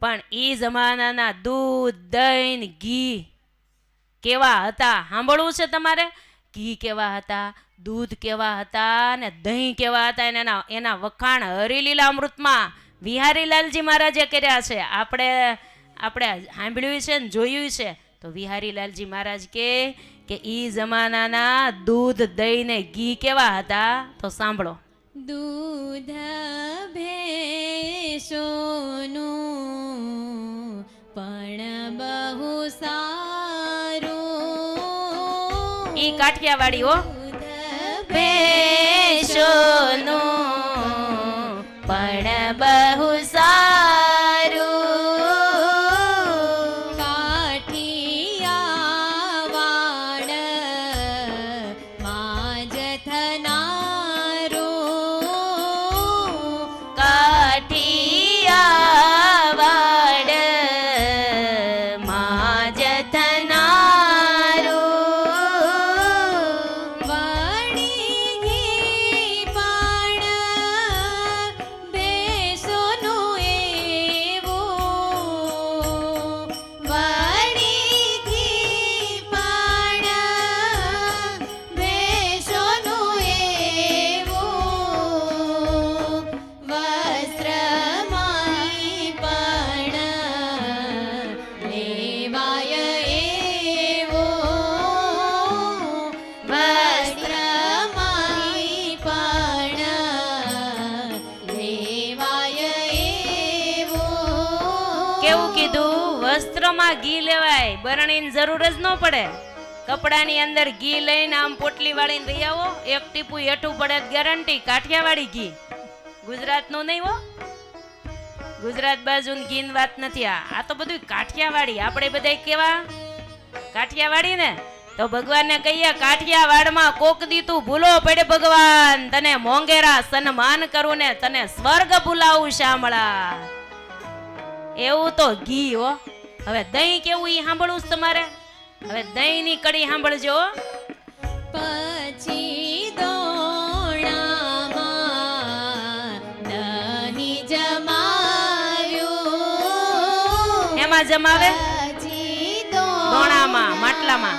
પણ એ જમાનાના દૂધ, દહીં, ઘી કેવા હતા? સાંભળવું છે તમારે? ઘી કેવા હતા, દૂધ કેવા હતા ને દહીં કેવા હતા એના એના વખાણ હરિલીલા અમૃતમાં. વિહારીલાલજી મહારાજે કર્યા છે. આપણે આપણે સાંભળ્યું છે ને જોયું છે. તો વિહારીલાલજી મહારાજ કે કે એ જમાનાના દૂધ, દહીં ને ઘી કેવા હતા? તો સાંભળો. દૂધ ભેંસોનું પણ બહુ સારું. ઈ કાઠિયાવાડી હો ભેંસોનું પણ બહુ સારું વસ્ત્રમાં ઘી લેવાય. બરણીની જરૂર જ ન પડે. કપડાની અંદર ઘી લઈને આમ પોટલી વાળીને રહી આવો. એક ટીપું હેઠું પડે ગેરંટી કાઠિયાવાડી ઘી. ગુજરાતનું નહીં હો. ગુજરાત બાજુ ઘીની વાત નથી. આ આ તો બધું કાઠિયાવાડી. આપણે બધા કેવા? કાઠિયાવાડી ને તો ભગવાનને કહીએ, કાઠિયાવાડમાં કોક દીતું ભૂલો પડે ભગવાન. તને મોંગેરા સન્માન કરું ને તને સ્વર્ગ ભૂલાવું શામળા. એવું તો ઘી હો. હવે દહીં કેવું ઈ સાંભળવું તમારે? હવે દહીં ની કડી સાંભળજો. પછી એમાં જમાવે? દોણામાં, માટલામાં.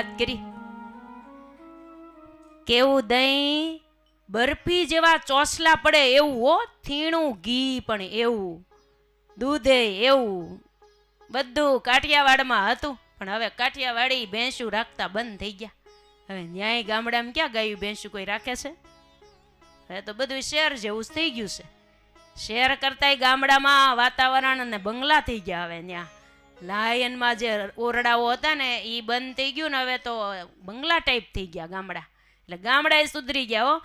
વાત કરી. કેવું દહીં? બરફી જેવા ચોસલા પડે એવું હો, થીણું ઘી પણ એવું, દૂધે એવું, બધું કાઠિયાવાડમાં હતું. પણ હવે કાઠિયાવાડી ભેંસું રાખતા બંધ થઈ ગયા. હવે ન્યાય ગામડામાં ક્યાં ગાયું ભેંસું કોઈ રાખે છે? હવે તો બધું શહેર જેવું થઈ ગયું છે. શહેર કરતાંય ગામડામાં વાતાવરણ અને બંગલા થઈ ગયા હવે ત્યાં લાયનમાં જે ઓરડાઓ હતા ને એ બંધ થઈ ગયું ને, હવે તો બંગલા ટાઈપ થઈ ગયા ગામડા. એટલે ગામડા એ સુધરી ગયા હો.